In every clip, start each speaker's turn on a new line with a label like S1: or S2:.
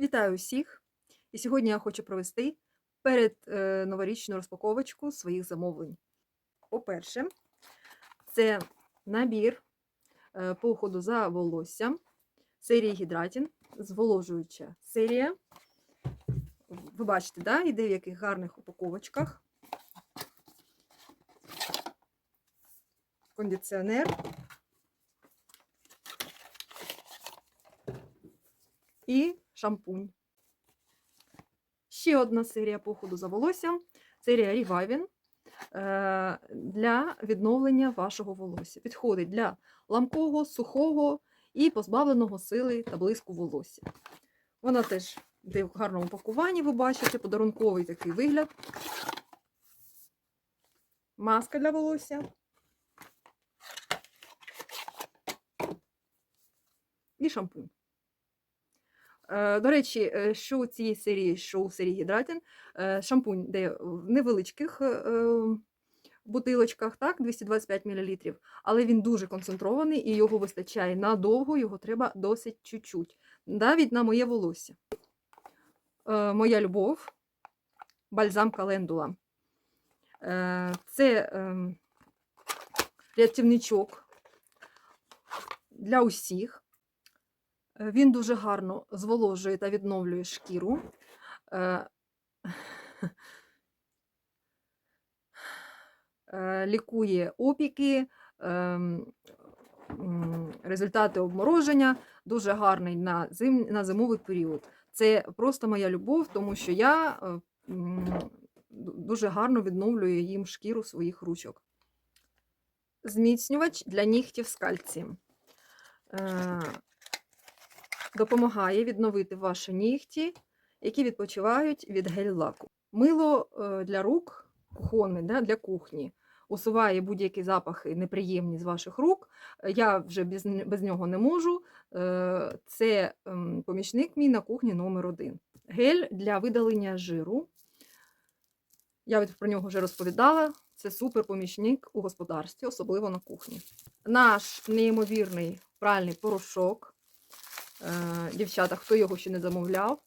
S1: Вітаю усіх! І сьогодні я хочу провести перед е, новорічну розпаковочку своїх замовлень. По-перше, це набір е, по уходу за волоссям серії Гідратін, зволожуюча серія. Ви бачите, да? іде в яких гарних упаковочках. Кондиціонер. І шампунь. Ще одна серія походу за волоссям. Серія Reviving е, для відновлення вашого волосся. Підходить для ламкого, сухого і позбавленого сили та блиску волосся. Вона теж йде в гарному пакуванні, ви бачите, подарунковий такий вигляд. Маска для волосся. І шампунь. Е, До речі, е, що у цій серії, що у серії Гідратін, е, шампунь де в невеличких е, бутилочках, так, 225 мл, але він дуже концентрований і його вистачає надовго, його треба досить чуть-чуть. Навіть на моє волосся. Моя любов, бальзам календула. Це ем, рятівничок для усіх. Е, Він дуже гарно зволожує та відновлює шкіру. Е, е, Лікує опіки, ем, результати обмороження, дуже гарний на, зим, на зимовий період. Це просто моя любов, тому що я дуже гарно відновлюю їм шкіру своїх ручок. Зміцнювач для нігтів. Е, допомагає відновити ваші нігті, які відпочивають від гель-лаку. Мило е, для рук, кухонне, да, для кухні, усуває будь-які запахи неприємні з ваших рук. Я вже без, без нього не можу. Е, Це ем, помічник мій на кухні номер один. Гель для видалення жиру. Я про нього вже розповідала. Це супер помічник у господарстві, особливо на кухні. Наш неймовірний пральний порошок. Е, Дівчата, хто його ще не замовляв,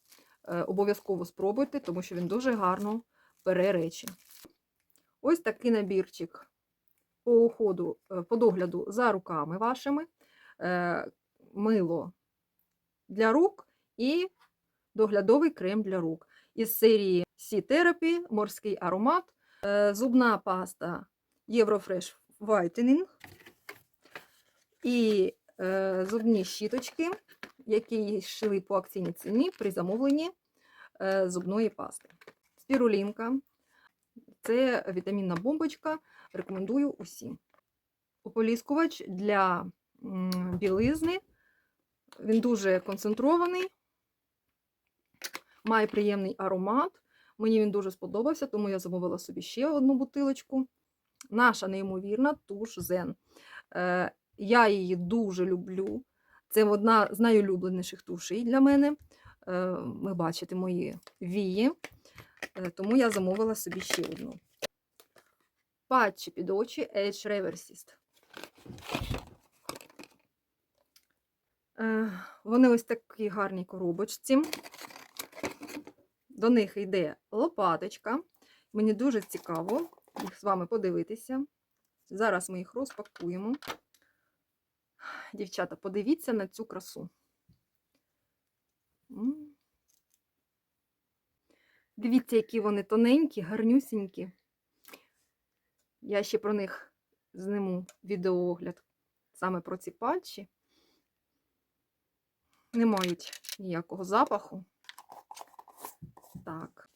S1: е, обов'язково спробуйте, тому що він дуже гарно пере речі. Ось такий набірчик по уходу, е, по догляду за руками вашими, мило для рук і доглядовий крем для рук. Із серії Sea Therapy, морський аромат, зубна паста Eurofresh Whitening і зубні щіточки, які йшли по акційній ціні при замовленні е, зубної пасти. Спірулінка це вітамінна бомбочка. Рекомендую усім. Ополіскувач для білизни. Він дуже концентрований, має приємний аромат. Мені він дуже сподобався, тому я замовила собі ще одну бутилочку. Наша неймовірна туш Zen. Е, я її дуже люблю. Це одна з найулюбленіших тушей для мене. Е, Ви бачите мої вії, Е, тому я замовила собі ще одну. Патчі під очі Edge Reversist. Е, Вони ось такі гарні коробочці. До них йде лопаточка. Мені дуже цікаво їх з вами подивитися. Зараз ми їх розпакуємо. Дівчата, подивіться на цю красу. Дивіться, які вони тоненькі, гарнюсінькі. Я ще про них зниму відеоогляд саме про ці патчі. Не мають ніякого запаху. Так.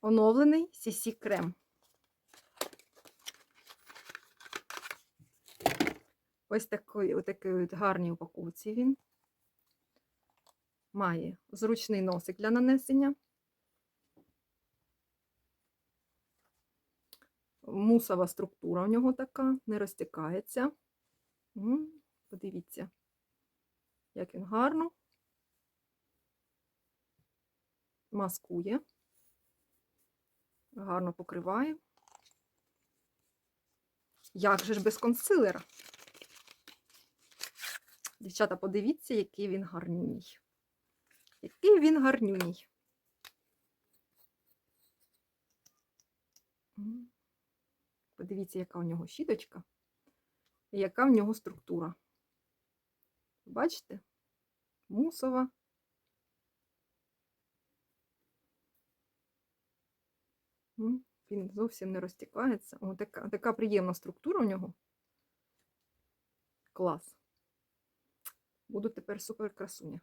S1: Оновлений CC крем. Ось такий, отакий от гарній упаковці він. Має зручний носик для нанесення. Мусова структура у нього така, не розтікається. Подивіться, як він гарно маскує, гарно покриває. Як же ж без консилера? Дівчата, подивіться, який він гарній. Який він гарнюній. Подивіться, яка у нього щіточка і яка в нього структура. Бачите? Мусова. Він зовсім не розтікається. О, така, така приємна структура у нього. Клас. Буду тепер супер красуня.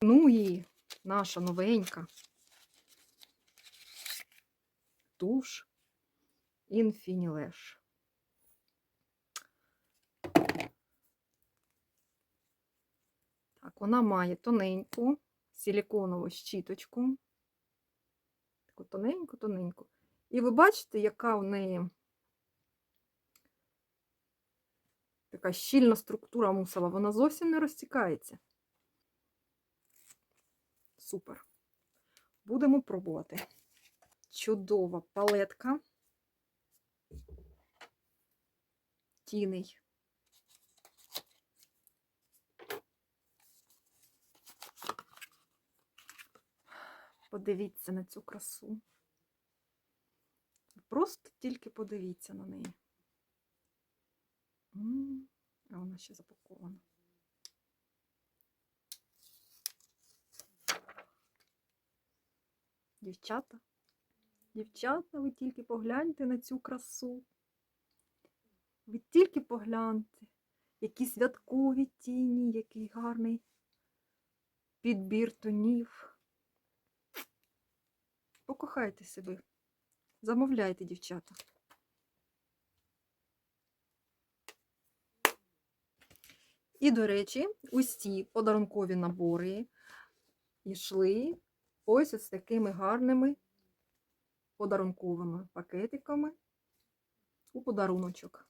S1: Ну і наша новенька туш Infinilаsh. Так, вона має тоненьку силіконову щіточку. Таку тоненьку, тоненьку. І ви бачите, яка в неї така щільна структура мусова, вона зовсім не розтікається. Супер. Будемо пробувати. Чудова палетка. Тіней. Подивіться на цю красу. Просто тільки подивіться на неї. А вона ще запакована. Дівчата, дівчата, ви тільки погляньте на цю красу. Ви тільки погляньте, які святкові тіні, який гарний підбір тонів. Покохайте себе. Замовляйте, дівчата. І, до речі, усі подарункові набори йшли ось з такими гарними подарунковими пакетиками у подаруночок.